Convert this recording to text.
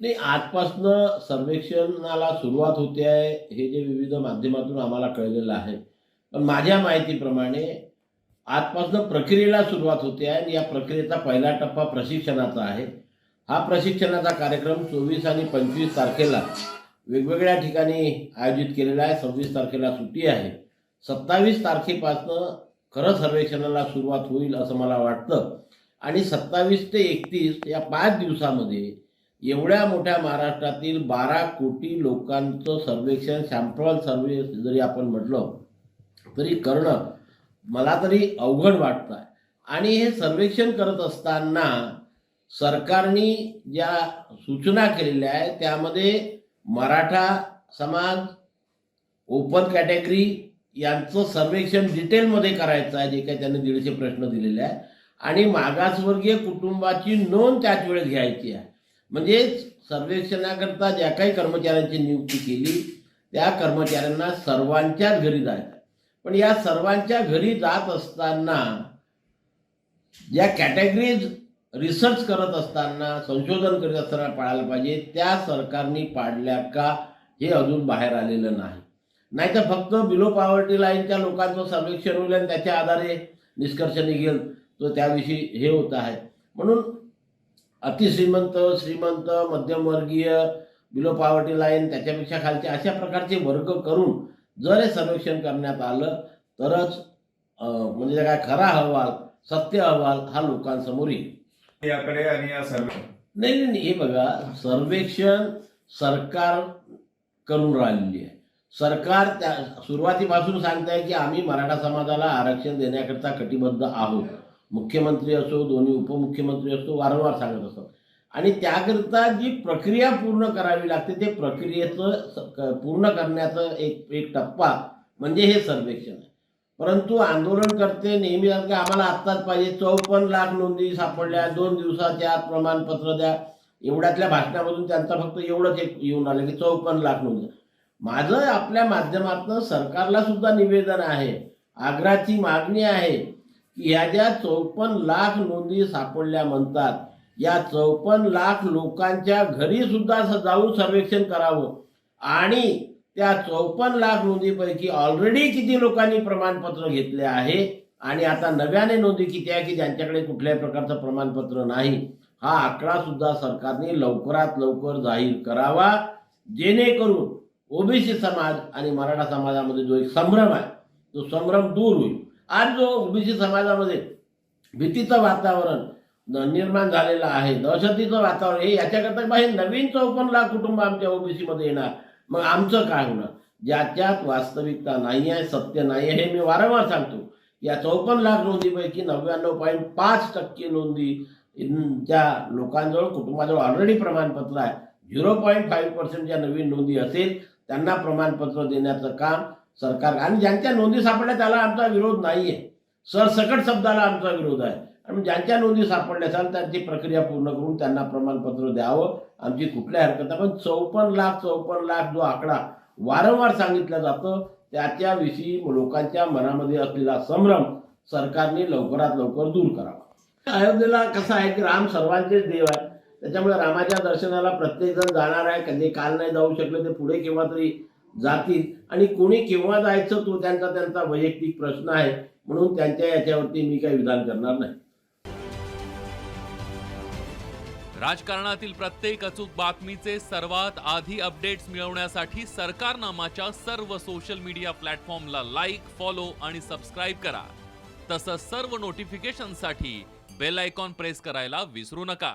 नाही आजपासनं सर्वेक्षणाला सुरुवात होते आहे हे जे विविध माध्यमातून आम्हाला कळलेलं आहे. पण माझ्या माहितीप्रमाणे आजपासनं प्रक्रियेला सुरुवात होते आहे आणि या प्रक्रियेचा पहिला टप्पा प्रशिक्षणाचा आहे. हा प्रशिक्षणाचा कार्यक्रम चोवीस आणि पंचवीस तारखेला वेगवेगळ्या ठिकाणी आयोजित केलेला आहे. सव्वीस तारखेला सुट्टी आहे. सत्तावीस तारखेपासनं खरं सर्वेक्षणाला सुरुवात होईल असं मला वाटतं. आणि सत्तावीस ते एकतीस या पाच दिवसामध्ये एवढ्या मोठ्या महाराष्ट्रातील बारा कोटी लोकांचं सर्वेक्षण सॅम्पल सर्वे जरी आपण म्हटलं तरी करणं मला तरी अवघड वाटतं आहे आणि हे सर्वेक्षण करत असताना सरकारने ज्या सूचना केलेल्या आहेत त्यामध्ये मराठा समाज ओपन कॅटेगरी यांचं सर्वेक्षण डिटेलमध्ये करायचं आहे जे काही त्यांनी दीडशे प्रश्न दिलेले आहे आणि मागासवर्गीय कुटुंबाची नोंद त्याच वेळेस घ्यायची आहे. म्हणजे सर्वेक्षणाकरता ज्या काही कर्मचाऱ्यांची नियुक्ती केली त्या कर्मचाऱ्यांना सर्वांच्याच घरी जायचं. पण या सर्वांच्या घरी जात असताना ज्या कॅटेगरीज रिसर्च करत असताना संशोधन करत असताना पाळायला पाहिजे त्या सरकारने पाडल्या का हे अजून बाहेर आलेलं नाही. नाहीतर फक्त बिलो पॉवर्टी लाईनच्या लोकांचं सर्वेक्षण होईल आणि त्याच्या आधारे निष्कर्ष निघेल तो त्याविषयी हे होत आहे. म्हणून अतिश्रीमंत श्रीमंत मध्यमवर्गीय बिलो पॉवर्टी लाईन त्याच्यापेक्षा खालचे अशा प्रकारचे वर्ग करून जर हे सर्वेक्षण करण्यात आलं तरच म्हणजे काय खरा अहवाल सत्य अहवाल हा लोकांसमोर येईल. याकडे आणि या सर्व नाही नाही हे बघा सर्वेक्षण सरकार करून राहिलेली आहे. सरकार त्या सुरुवातीपासून सांगत आहे की आम्ही मराठा समाजाला आरक्षण देण्याकरता कटिबद्ध आहोत. मुख्यमंत्री असो दोन्ही उपमुख्यमंत्री असो वारंवार सांगत असतात. आणि त्याकरिता जी प्रक्रिया पूर्ण करावी लागते ते प्रक्रियेचं स- क- पूर्ण करण्याचं एक एक टप्पा म्हणजे हे सर्वेक्षण. आहे परंतु आंदोलनकर्ते नेहमी की आम्हाला आत्ताच पाहिजे चौपन्न लाख नोंदी सापडल्या दोन दिवसाच्या आत प्रमाणपत्र द्या. एवढ्यातल्या भाषणामधून त्यांचा फक्त एवढंच एक येऊन आलं की चौपन्न लाख नोंदी. माझं आपल्या माध्यमातून सरकारला सुद्धा निवेदन आहे आग्राची मागणी आहे याद्या ज्या चौपन्न लाख नोंदी सापडल्या म्हणतात. या चौपन्न लाख लोकांच्या घरी सुद्धा स- जाऊन सर्वेक्षण करावं. आणि त्या चौपन्न लाख नोंदीपैकी ऑलरेडी किती लोकांनी प्रमाणपत्र घेतले आहे? आणि आता नव्याने नोंदी किती आहे की ज्यांच्याकडे कुठल्याही प्रकारचं प्रमाणपत्र नाही? हा आकडा सुद्धा सरकारने लवकरात लवकर जाहीर करावा. जेणेकरून ओबीसी समाज आणि मराठा समाजामध्ये जो एक संभ्रम आहे तो संभ्रम दूर होईल. आज जो ओबीसी समाजामध्ये भीतीचं वातावरण निर्माण झालेलं आहे दहशतीचं वातावरण हे याच्याकरता बाहेर नवीन चौपन्न लाख कुटुंब आमच्या ओबीसीमध्ये येणार. मग आमचं काय होणार? ज्याच्यात वास्तविकता नाही आहे सत्य नाही आहे हे मी वारंवार सांगतो. या चौपन्न लाख नोंदीपैकी नव्याण्णव पॉईंट पाच टक्के नोंदी त्या लोकांजवळ कुटुंबाजवळ ऑलरेडी प्रमाणपत्र आहे. झिरो पॉईंट फाईव्ह पर्सेंट ज्या नवीन नोंदी असेल त्यांना प्रमाणपत्र देण्याचं काम सरकार. आणि ज्यांच्या नोंदी सापडल्या त्याला आमचा विरोध नाही आहे सरसकट शब्दाला आमचा विरोध आहे. आणि ज्यांच्या नोंदी सापडल्या असाल त्यांची प्रक्रिया पूर्ण करून त्यांना प्रमाणपत्र द्यावं. आमची कुठल्या हरकत नाही. पण चौपन्न लाख चौपन्न लाख जो आकडा वारंवार सांगितलं जातं त्याच्याविषयी लोकांच्या मनामध्ये असलेला संभ्रम सरकारने लवकरात लवकर दूर करावा. अयोध्येला कसं आहे की राम सर्वांचेच देव आहे त्याच्यामुळे रामाच्या दर्शनाला प्रत्येक जण जाणार आहे. कधी काल नाही जाऊ शकले ते पुढे केव्हा तरी जातील. आणि कोणी केव्हा जायचं तो त्यांचा त्यांचा वैयक्तिक प्रश्न आहे. म्हणून त्यांच्या याच्यावरती मी काही विधान करणार नाही. राजकारणातील प्रत्येक अचूक बातमीचे सर्वात आधी अपडेट्स मिळवण्यासाठी सरकारनामाच्या सर्व सोशल मीडिया प्लॅटफॉर्मला लाईक फॉलो आणि सबस्क्राईब करा. तसंच सर्व नोटिफिकेशनसाठी बेल आयकॉन प्रेस करायला विसरू नका.